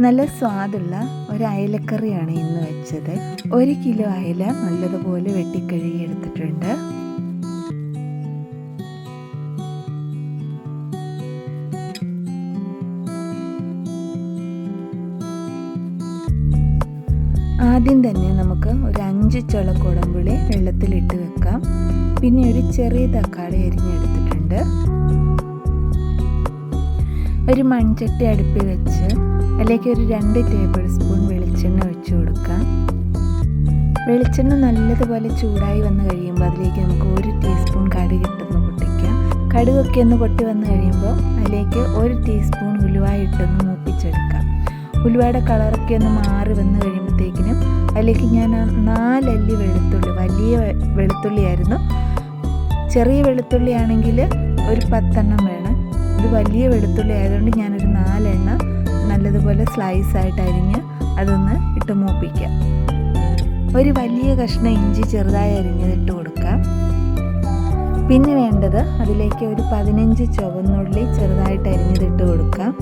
നല്ല സ്വാദുള്ള ഒരു അയലക്കറിയാണ് ഇന്ന് വെച്ചത്. ഒരു കിലോ അയല നല്ലതുപോലെ വെട്ടിക്കഴുകി എടുത്തിട്ടുണ്ട്. ആദ്യം തന്നെ നമുക്ക് ഒരു അഞ്ച് ചുള കുടമ്പുളി വെള്ളത്തിലിട്ട് വെക്കാം. പിന്നെ ഒരു ചെറിയ തക്കാളി അരിഞ്ഞെടുത്തിട്ടുണ്ട്. ഒരു മൺചട്ടി അടുപ്പിൽ വെച്ച് അതിലേക്ക് ഒരു രണ്ട് ടേബിൾ സ്പൂൺ വെളിച്ചെണ്ണ ഒഴിച്ച് കൊടുക്കാം. വെളിച്ചെണ്ണ നല്ലതുപോലെ ചൂടായി വന്ന് കഴിയുമ്പോൾ അതിലേക്ക് നമുക്ക് ഒരു ടീസ്പൂൺ കടുക് ഇട്ടൊന്ന് പൊട്ടിക്കാം. കടുകൊക്കെ ഒന്ന് പൊട്ടി വന്ന് കഴിയുമ്പോൾ അതിലേക്ക് ഒരു ടീസ്പൂൺ ഉലുവായി ഇട്ടൊന്ന് മൂപ്പിച്ചെടുക്കാം. ഉലുവയുടെ കളറൊക്കെ ഒന്ന് മാറി വന്ന് കഴിയുമ്പോഴത്തേക്കിനും അതിലേക്ക് ഞാൻ നാലല്ലി വെളുത്തുള്ളി വലിയ വെളുത്തുള്ളിയായിരുന്നു. ചെറിയ വെളുത്തുള്ളി ആണെങ്കിൽ ഒരു പത്തെണ്ണം വേണം. ഇത് വലിയ വെളുത്തുള്ളി ആയതുകൊണ്ട് ഞാനൊരു നാലെണ്ണ നല്ലതുപോലെ സ്ലൈസ് ആയിട്ട് അരിഞ്ഞ് അതൊന്ന് ഇട്ട് മൂപ്പിക്കാം ഒരു വലിയ കഷ്ണം ഇഞ്ചി ചെറുതായി അരിഞ്ഞത് ഇട്ട് കൊടുക്കാം പിന്നെ വേണ്ടത് അതിലേക്ക് ഒരു പതിനഞ്ച് ചുവന്നുള്ളി ചെറുതായിട്ട് അരിഞ്ഞത് ഇട്ട് കൊടുക്കാം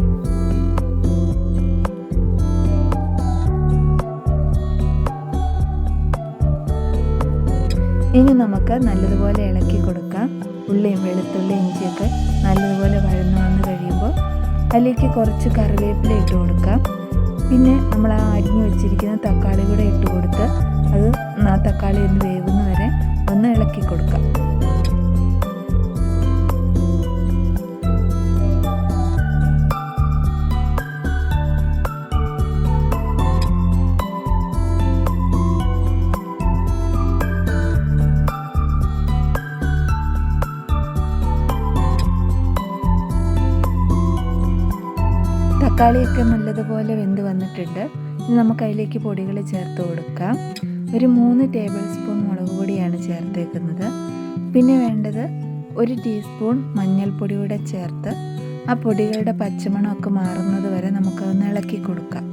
ഇനി നമുക്ക് നല്ലതുപോലെ ഇളക്കി കൊടുക്കാം. ഉള്ളിയും വെളുത്തുള്ളിയും ഇഞ്ചിയൊക്കെ നല്ലതുപോലെ വഴന്നു വന്ന് അതിലേക്ക് കുറച്ച് കറിവേപ്പില ഇട്ട് കൊടുക്കാം. പിന്നെ നമ്മൾ ആ അരിഞ്ഞു വെച്ചിരിക്കുന്ന തക്കാളി കൂടെ ഇട്ട് കൊടുത്ത് അത് ആ തക്കാളി ഒന്ന് വേവുന്ന വരെ ഒന്ന് ഇളക്കി കൊടുക്കാം. തക്കാളിയൊക്കെ നല്ലതുപോലെ വെന്ത് വന്നിട്ടുണ്ട്. ഇനി നമുക്ക് അതിലേക്ക് പൊടികൾ ചേർത്ത് കൊടുക്കാം. ഒരു മൂന്ന് ടേബിൾ സ്പൂൺ മുളക് പൊടിയാണ് ചേർത്തേക്കുന്നത്. പിന്നെ വേണ്ടത് ഒരു ടീസ്പൂൺ മഞ്ഞൾപ്പൊടി കൂടെ ചേർത്ത് ആ പൊടികളുടെ പച്ചമണമൊക്കെ മാറുന്നത് വരെ നമുക്കതൊന്ന് ഇളക്കി കൊടുക്കാം.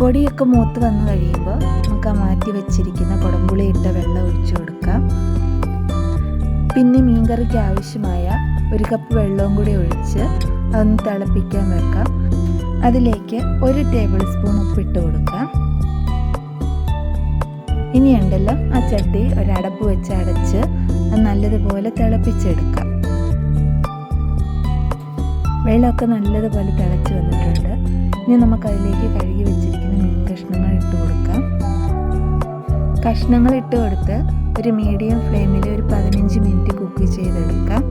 പൊടിയൊക്കെ മൂത്ത് വന്നു കഴിയുമ്പോൾ നമുക്ക് ആ മാറ്റി വെച്ചിരിക്കുന്ന കുടംപുളി ഇട്ട വെള്ളം ഒഴിച്ചു കൊടുക്കാം. പിന്നെ മീൻകറിക്ക് ആവശ്യമായ ഒരു കപ്പ് വെള്ളവും കൂടി ഒഴിച്ച് അതൊന്ന് തിളപ്പിക്കാൻ വെക്കാം. അതിലേക്ക് ഒരു ടേബിൾ സ്പൂൺ ഉപ്പിട്ട് കൊടുക്കാം. ഇനി ഉണ്ടല്ലോ ആ ചട്ടി ഒരടപ്പ് വെച്ച് അടച്ച് നല്ലതുപോലെ തിളപ്പിച്ചെടുക്കാം. വെള്ളമൊക്കെ നല്ലതുപോലെ തിളച്ച് വന്നിട്ടുണ്ട്. ഇനി നമുക്ക് അതിലേക്ക് കഴുകി വെച്ചിരിക്കുന്ന മീൻ കഷ്ണങ്ങൾ ഇട്ട് കൊടുക്കാം കഷ്ണങ്ങൾ ഇട്ട് കൊടുത്ത് ഒരു മീഡിയം ഫ്ലെയിമിൽ ഒരു പതിനഞ്ച് മിനിറ്റ് കുക്ക് ചെയ്തെടുക്കാം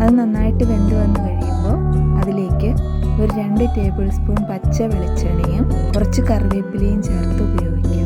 അത് നന്നായിട്ട് വെന്ത് വന്ന് കഴിയുമ്പോൾ അതിലേക്ക് ഒരു രണ്ട് ടേബിൾ സ്പൂൺ പച്ച വെളിച്ചെണ്ണയും കുറച്ച് കറിവേപ്പിലയും ചേർത്ത് ഉപയോഗിക്കാം